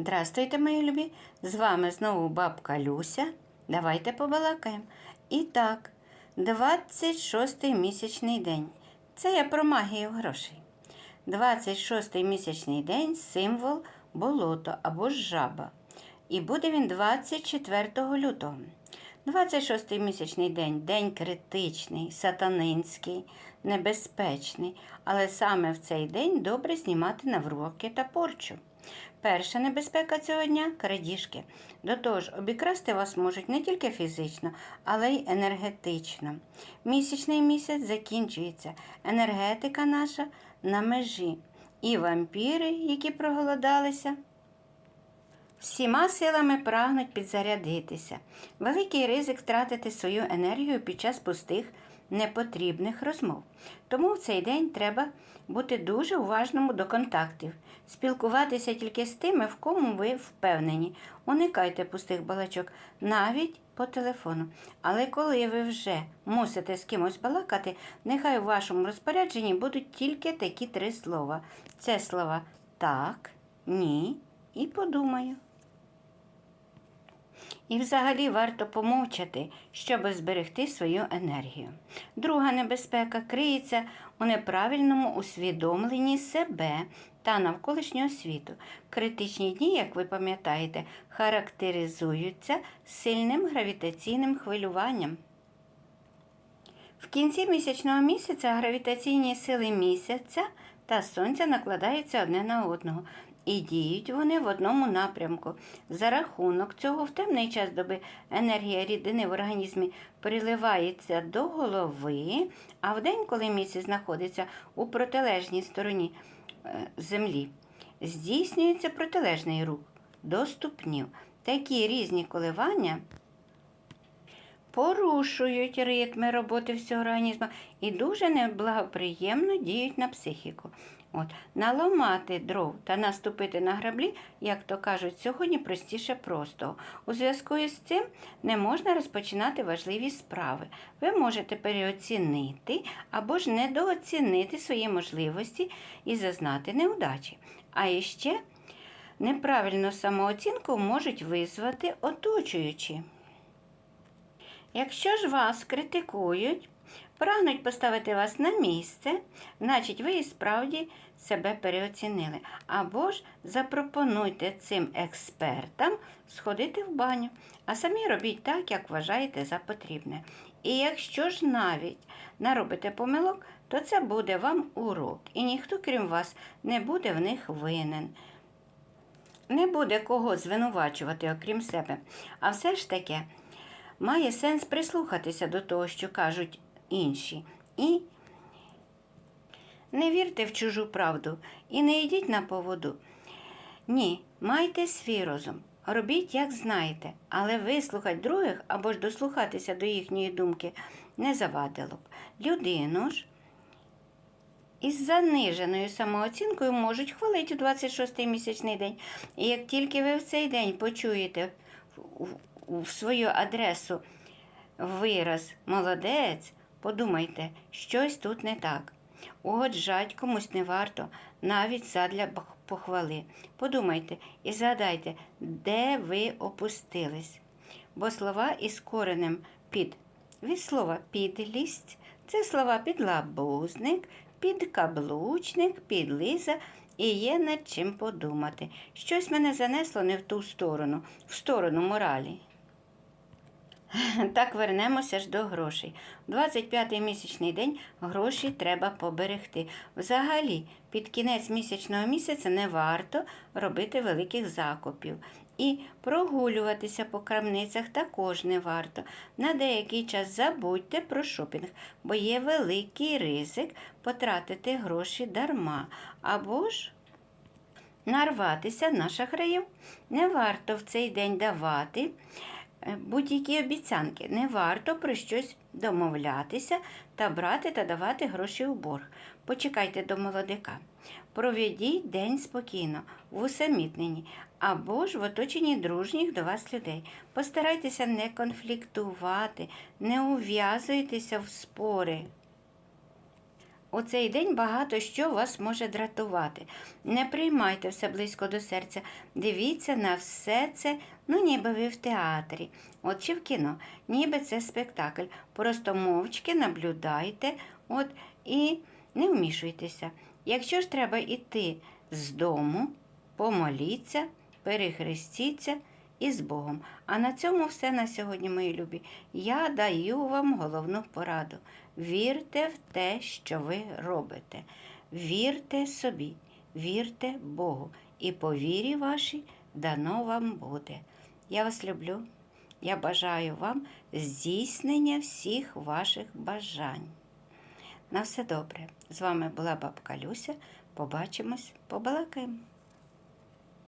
Здравствуйте, мої любі! З вами знову бабка Люся. Давайте побалакаємо. І так, 26-й місячний день. Це я про магію грошей. 26-й місячний день символ болото або жаба. І буде він 24 лютого. 26-й місячний день день критичний, сатанинський, небезпечний, але саме в цей день добре знімати навроки та порчу. Перша небезпека цього дня крадіжки. До того ж, обікрасти вас можуть не тільки фізично, але й енергетично. Місячний місяць закінчується. Енергетика наша на межі. І вампіри, які проголодалися, Всіма силами прагнуть підзарядитися. Великий ризик втратити свою енергію під час пустих, непотрібних розмов. Тому в цей день треба бути дуже уважному до контактів, спілкуватися тільки з тими, в кому ви впевнені. Уникайте пустих балачок, навіть по телефону. Але коли ви вже мусите з кимось балакати, нехай у вашому розпорядженні будуть тільки такі три слова. Це слова так, ні і подумаю. І взагалі варто помовчати, щоб зберегти свою енергію. Друга небезпека криється у неправильному усвідомленні себе та навколишнього світу. Критичні дні, як ви пам'ятаєте, характеризуються сильним гравітаційним хвилюванням. В кінці місячного місяця гравітаційні сили місяця та сонця накладаються одне на одного. І діють вони в одному напрямку. За рахунок цього в темний час доби енергія рідини в організмі приливається до голови, а в день, коли місяць знаходиться у протилежній стороні е, землі, здійснюється протилежний рух до ступнів. Такі різні коливання порушують ритми роботи всього організму і дуже неблагоприємно діють на психіку. От, Наламати дров та наступити на граблі, як то кажуть, сьогодні простіше простого. У зв'язку із цим не можна розпочинати важливі справи. Ви можете переоцінити або ж недооцінити свої можливості і зазнати неудачі. А іще неправильну самооцінку можуть визвати оточуючі. Якщо ж вас критикують, прагнуть поставити вас на місце, значить ви і справді себе переоцінили. Або ж запропонуйте цим експертам сходити в баню, а самі робіть так, як вважаєте за потрібне. І якщо ж навіть наробите помилок, то це буде вам урок, і ніхто, крім вас, не буде в них винен. Не буде кого звинувачувати, окрім себе. А все ж таки має сенс прислухатися до того, що кажуть інші. І не вірте в чужу правду і не йдіть на поводу. Ні, майте свій розум, робіть, як знаєте, але вислухати других або ж дослухатися до їхньої думки не завадило б. Людину ж із заниженою самооцінкою можуть хвалити у 26-й місячний день. І як тільки ви в цей день почуєте в свою адресу вираз молодець, подумайте, щось тут не так. Угоджать комусь не варто, навіть задля похвали. Подумайте і згадайте, де ви опустились. Бо слова із коренем під від слова підлість це слова підлабузник, підкаблучник, підлиза і є над чим подумати. Щось мене занесло не в ту сторону, в сторону моралі. Так вернемося ж до грошей. 25-й місячний день гроші треба поберегти. Взагалі, під кінець місячного місяця не варто робити великих закупів. І прогулюватися по крамницях також не варто. На деякий час забудьте про шопінг, бо є великий ризик потратити гроші дарма. Або ж нарватися на шахраїв. Не варто в цей день давати. Е, будь-які обіцянки. Не варто про щось домовлятися та брати та давати гроші у борг. Почекайте до молодика. Проведіть день спокійно, в усамітненні або ж в оточенні дружніх до вас людей. Постарайтеся не конфліктувати, не ув'язуйтеся в спори. У цей день багато що вас може дратувати. Не приймайте все близько до серця. Дивіться на все це, ну ніби ви в театрі, от чи в кіно, ніби це спектакль. Просто мовчки наблюдайте от, і не вмішуйтеся. Якщо ж треба йти з дому, помоліться, перехрестіться і з Богом. А на цьому все на сьогодні, мої любі. Я даю вам головну пораду. Вірте в те, що ви робите. Вірте собі, вірте Богу, і по вірі вашій дано вам буде. Я вас люблю. Я бажаю вам здійснення всіх ваших бажань. На все добре. З вами була бабка Люся. Побачимось, побалакаємо.